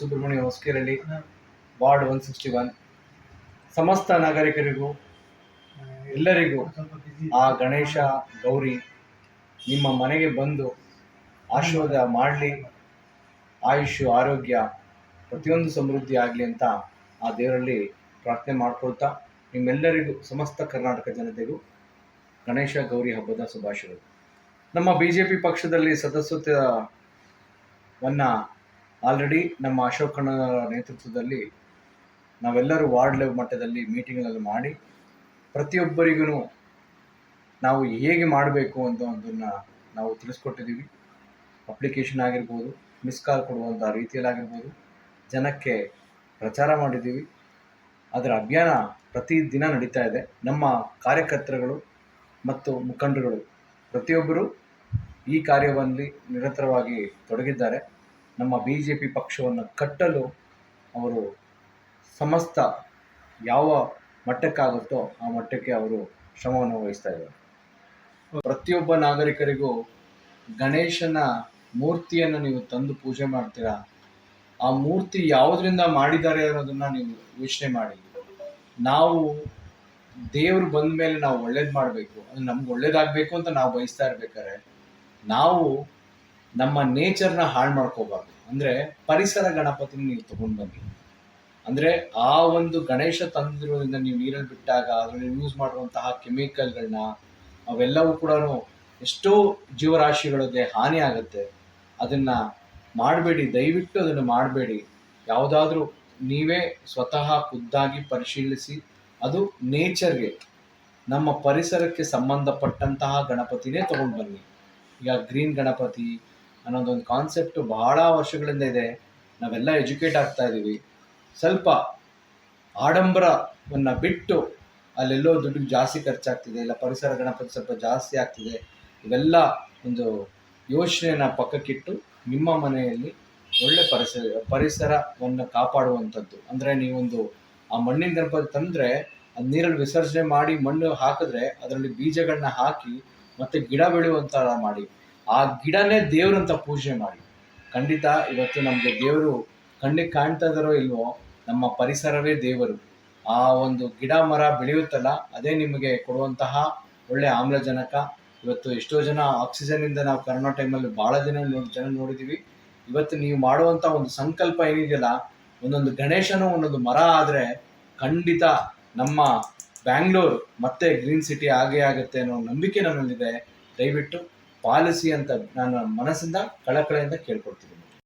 Subrahmanya Hosakerehalli ward one sixty one ಸಮಸ್ತ ನಾಗರಿಕರಿಗೂ ಎಲ್ಲರಿಗೂ ಆ ಗಣೇಶ, ಗೌರಿ ನಿಮ್ಮ ಮನೆಗೆ ಬಂದು ಆಶೀರ್ವಾದ ಮಾಡಲಿ ಆಯುಷು ಆರೋಗ್ಯ ಪ್ರತಿಯೊಂದು ಸಮೃದ್ಧಿ ಆಗಲಿ ಅಂತ ಆ ದೇವರಲ್ಲಿ ಪ್ರಾರ್ಥನೆ ಮಾಡ್ಕೊಳ್ತಾ ನಿಮ್ಮೆಲ್ಲರಿಗೂ, ಸಮಸ್ತ ಕರ್ನಾಟಕ ಜನತೆಗೂ ಗಣೇಶ, ಗೌರಿ ಹಬ್ಬದ ಶುಭಾಶಯಗಳು. ನಮ್ಮ ಬಿ ಜೆ ಪಿ ಪಕ್ಷದಲ್ಲಿ ಸದಸ್ಯತ್ವವನ್ನು ಆಲ್ರೆಡಿ ನಮ್ಮ ಅಶೋಕಣ್ಣನವರ ನೇತೃತ್ವದಲ್ಲಿ ನಾವೆಲ್ಲರೂ ವಾರ್ಡ್ ಲೆವೆಲ್ ಮಟ್ಟದಲ್ಲಿ ಮೀಟಿಂಗ್ಗಳನ್ನು ಮಾಡಿ ಪ್ರತಿಯೊಬ್ಬರಿಗೂ ನಾವು ಹೇಗೆ ಮಾಡಬೇಕು ಅಂತ ಒಂದನ್ನು ನಾವು ತಿಳಿಸ್ಕೊಟ್ಟಿದ್ದೀವಿ. ಅಪ್ಲಿಕೇಶನ್ ಆಗಿರ್ಬೋದು ಮಿಸ್ ಕಾಲ್ ಕೊಡುವಂಥ ರೀತಿಯಲ್ಲಾಗಿರ್ಬೋದು ಜನಕ್ಕೆ ಪ್ರಚಾರ ಮಾಡಿದ್ದೀವಿ. ಅದರ ಅಭಿಯಾನ ಪ್ರತಿದಿನ ನಡೀತಾ ಇದೆ. ನಮ್ಮ ಕಾರ್ಯಕರ್ತರುಗಳು ಮತ್ತು ಮುಖಂಡರುಗಳು, ಪ್ರತಿಯೊಬ್ಬರು ಈ ಕಾರ್ಯದಲ್ಲಿ ನಿರಂತರವಾಗಿ ತೊಡಗಿದ್ದಾರೆ. ನಮ್ಮ ಬಿ ಜೆ ಪಿ ಪಕ್ಷವನ್ನು ಕಟ್ಟಲು ಅವರು ಸಮಸ್ತ ಯಾವ ಮಟ್ಟಕ್ಕಾಗುತ್ತೋ ಆ ಮಟ್ಟಕ್ಕೆ ಅವರು ಶ್ರಮವನ್ನು ವಹಿಸ್ತಾ ಇದ್ದಾರೆ. ಪ್ರತಿಯೊಬ್ಬ ನಾಗರಿಕರಿಗೂ ಗಣೇಶನ ಮೂರ್ತಿಯನ್ನು ನೀವು ತಂದು ಪೂಜೆ ಮಾಡ್ತೀರಾ? ಆ ಮೂರ್ತಿ ಯಾವುದರಿಂದ ಮಾಡಿದ್ದಾರೆ ಅನ್ನೋದನ್ನು ನೀವು ಯೋಚನೆ ಮಾಡಿ. ನಾವು ದೇವರು ಬಂದ ಮೇಲೆ ನಾವು ಒಳ್ಳೇದು ಮಾಡಬೇಕು, ಅದು ನಮ್ಗೆ ಒಳ್ಳೇದಾಗಬೇಕು ಅಂತ ನಾವು ಬಯಸ್ತಾ ಇರ್ಬೇಕಾದ್ರೆ ನಾವು ನಮ್ಮ ನೇಚರ್ನ ಹಾಳು ಮಾಡ್ಕೋಬಾರ್ದು. ಅಂದರೆ ಪರಿಸರ ಗಣಪತಿನ ನೀವು ತಗೊಂಡು ಬನ್ನಿ. ಅಂದರೆ ಆ ಒಂದು ಗಣೇಶ ತಂದಿರೋದ್ರಿಂದ ನೀವು ನೀರಲ್ಲಿ ಬಿಟ್ಟಾಗ ಅದರಲ್ಲಿ ಯೂಸ್ ಮಾಡುವಂತಹ ಕೆಮಿಕಲ್ಗಳನ್ನ ಅವೆಲ್ಲವೂ ಕೂಡ ಎಷ್ಟೋ ಜೀವರಾಶಿಗಳಿಗೆ ಹಾನಿ ಆಗುತ್ತೆ. ಅದನ್ನು ಮಾಡಬೇಡಿ, ದಯವಿಟ್ಟು ಅದನ್ನು ಮಾಡಬೇಡಿ. ಯಾವುದಾದ್ರೂ ನೀವೇ ಸ್ವತಃ ಖುದ್ದಾಗಿ ಪರಿಶೀಲಿಸಿ, ಅದು ನೇಚರ್ಗೆ ನಮ್ಮ ಪರಿಸರಕ್ಕೆ ಸಂಬಂಧಪಟ್ಟಂತಹ ಗಣಪತಿನೇ ತಗೊಂಡು ಬನ್ನಿ. ಈಗ ಗ್ರೀನ್ ಗಣಪತಿ ಅನ್ನೋದೊಂದು ಕಾನ್ಸೆಪ್ಟ್ ಬಹಳ ವರ್ಷಗಳಿಂದ ಇದೆ. ನಾವೆಲ್ಲ ಎಜುಕೇಟ್ ಆಗ್ತಾ ಇದ್ದೀವಿ ಸ್ವಲ್ಪ ಆಡಂಬರವನ್ನು ಬಿಟ್ಟು ಅಲ್ಲೆಲ್ಲೋ ದುಡ್ಡು ಜಾಸ್ತಿ ಖರ್ಚಾಗ್ತಿದೆ, ಇಲ್ಲ ಪರಿಸರ ಗಣಪತಿ ಸ್ವಲ್ಪ ಜಾಸ್ತಿ ಆಗ್ತಿದೆ. ಇವೆಲ್ಲ ಒಂದು ಯೋಚನೆಯನ್ನು ಪಕ್ಕಕ್ಕಿಟ್ಟು ನಿಮ್ಮ ಮನೆಯಲ್ಲಿ ಒಳ್ಳೆ ಪರಿಸರ ಪರಿಸರವನ್ನು ಕಾಪಾಡುವಂಥದ್ದು. ಅಂದರೆ ನೀವೊಂದು ಆ ಮಣ್ಣಿನ ಗಣಪತಿ ತಂದರೆ ಅದು ನೀರಲ್ಲಿ ವಿಸರ್ಜನೆ ಮಾಡಿ ಮಣ್ಣು ಹಾಕಿದ್ರೆ ಅದರಲ್ಲಿ ಬೀಜಗಳನ್ನ ಹಾಕಿ ಮತ್ತೆ ಗಿಡ ಬೆಳೆಯುವಂಥ ಮಾಡಿ. ಆ ಗಿಡನೇ ದೇವ್ರಂತ ಪೂಜೆ ಮಾಡಿ. ಖಂಡಿತ ಇವತ್ತು ನಮಗೆ ದೇವರು ಕಣ್ಣಿಗೆ ಕಾಣ್ತಾ ಇದ್ದಾರೋ ಇಲ್ವೋ, ನಮ್ಮ ಪರಿಸರವೇ ದೇವರು. ಆ ಒಂದು ಗಿಡ ಮರ ಬೆಳೆಯುತ್ತಲ್ಲ, ಅದೇ ನಿಮಗೆ ಕೊಡುವಂತಹ ಒಳ್ಳೆ ಆಮ್ಲಜನಕ. ಇವತ್ತು ಎಷ್ಟೋ ಜನ ಆಕ್ಸಿಜನ್ನಿಂದ ನಾವು ಕರೋನಾ ಟೈಮಲ್ಲಿ ಭಾಳ ಜನ ನೋಡಿ, ಜನ ನೋಡಿದ್ದೀವಿ ಇವತ್ತು ನೀವು ಮಾಡುವಂಥ ಒಂದು ಸಂಕಲ್ಪ ಏನಿದೆಯಲ್ಲ, ಒಂದೊಂದು ಗಣೇಶನು ಒಂದೊಂದು ಮರ ಆದರೆ ಖಂಡಿತ ನಮ್ಮ ಬ್ಯಾಂಗ್ಳೂರ್ ಮತ್ತೆ ಗ್ರೀನ್ ಸಿಟಿ ಆಗೇ ಆಗುತ್ತೆ ಅನ್ನೋ ನಂಬಿಕೆ ನನ್ನಲ್ಲಿದೆ ದಯವಿಟ್ಟು ಪಾಲಿಸಿ ಅಂತ ನಾನು ಮನಸ್ಸಿಂದ ಕಳಕಳೆಯಿಂದ ಕೇಳ್ಕೊಡ್ತೀನಿ